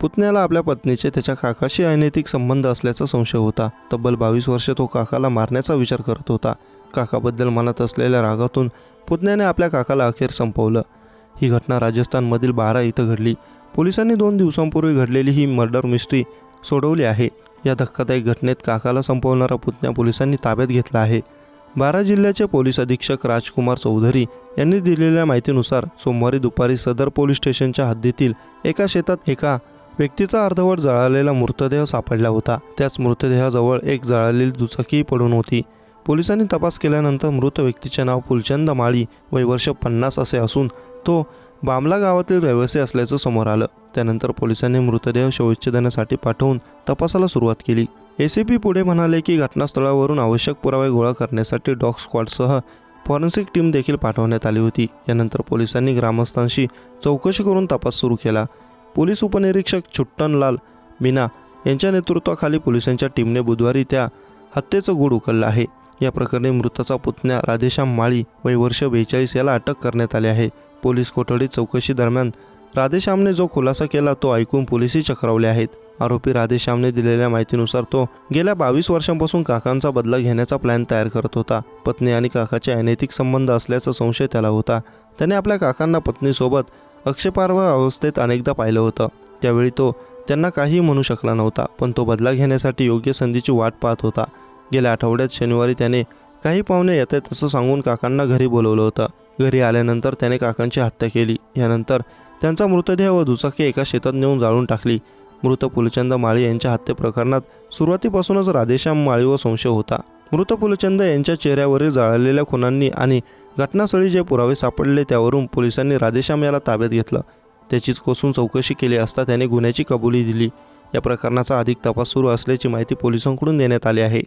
पुतण्याला आपल्या पत्नीचे त्याच्या काकाशी अनैतिक संबंध असल्याचा संशय होता. तब्बल बावीस वर्षे तो काकाला मारण्याचा विचार करत होता. काकाबद्दल मनात असलेल्या रागातून पुतण्याने आपल्या काकाला अखेर संपवलं. ही घटना राजस्थानमधील बारा इथं घडली. पोलिसांनी दोन दिवसांपूर्वी घडलेली ही मर्डर मिस्ट्री सोडवली आहे. या धक्कादायक घटनेत काकाला संपवणारा पुतण्या पोलिसांनी ताब्यात घेतला आहे. बारा जिल्ह्याचे पोलीस अधीक्षक राजकुमार चौधरी यांनी दिलेल्या माहितीनुसार सोमवारी दुपारी सदर पोलीस स्टेशनच्या हद्दीतील एका शेतात एका व्यक्तीचा अर्धवट जळालेला मृतदेह सापडला होता. त्याच मृतदेहाजवळ एक जळालेली दुचाकी पडून होती. पोलिसांनी तपास केल्यानंतर मृत व्यक्तीचे नाव फुलचंद माळी वय वर्ष पन्नास असे असून तो बामला गावातील रहिवासी असल्याचं समोर आलं. त्यानंतर पोलिसांनी मृतदेह शवविच्छेदनासाठी पाठवून तपासाला सुरुवात केली. एसीपी पुढे म्हणाले की घटनास्थळावरून आवश्यक पुरावे गोळा करण्यासाठी डॉग स्क्वॉडसह फॉरेन्सिक टीम देखील पाठवण्यात आली होती. यानंतर पोलिसांनी ग्रामस्थांशी चौकशी करून तपास सुरू केला. पोलीस उपनिरीक्षक छुट्टनलाल मीना यांच्या नेतृत्वाखाली पोलिसांच्या टीमने बुधवारी त्या हत्येचं गूढ उकललं आहे. या प्रकरणी मृताचा पुतण्या राधेश्याम माळी वय वर्ष बेचाळीस याला अटक करण्यात आली आहे. पोलीस कोठडी चौकशी दरम्यान राधेश्यामने जो खुलासा केला तो ऐकून पोलिसही चक्रावले आहेत. आरोपी राधेश्यामने दिलेल्या माहितीनुसार तो गेल्या बावीस वर्षांपासून काकांचा बदला घेण्याचा प्लॅन तयार करत होता. पत्नी आणि काकाचे अनैतिक संबंध असल्याचा संशय त्याला होता. त्याने आपल्या काकांना पत्नीसोबत अक्षपार्व अवस्थेत अनेकदा पाहिलं होतं. त्यावेळी तो त्यांना काहीही म्हणू शकला नव्हता पण तो बदला घेण्यासाठी योग्य संधीची वाट पाहत होता. गेल्या आठवड्यात शनिवारी त्याने काही पाहुणे येत आहेत असं सांगून काकांना घरी बोलवलं होतं. घरी आल्यानंतर त्याने काकांची हत्या केली. यानंतर त्यांचा मृतदेह व दुचाकी एका शेतात नेऊन जाळून टाकली. मृत फुलचंद माळी यांच्या हत्येप्रकरणात सुरुवातीपासूनच राधेश्याम माळीवर संशय होता. मृत फुलचंद यांच्या चेहऱ्यावरील जाळलेल्या खुनांनी आणि घटनास्थळी जे पुरावे सापडले त्यावरून पोलिसांनी राधेश्याम याला ताब्यात घेतलं. त्याचीच कोसून चौकशी केली असता त्याने गुन्ह्याची कबुली दिली. या प्रकरणाचा अधिक तपास सुरू असल्याची माहिती पोलिसांकडून देण्यात आली आहे.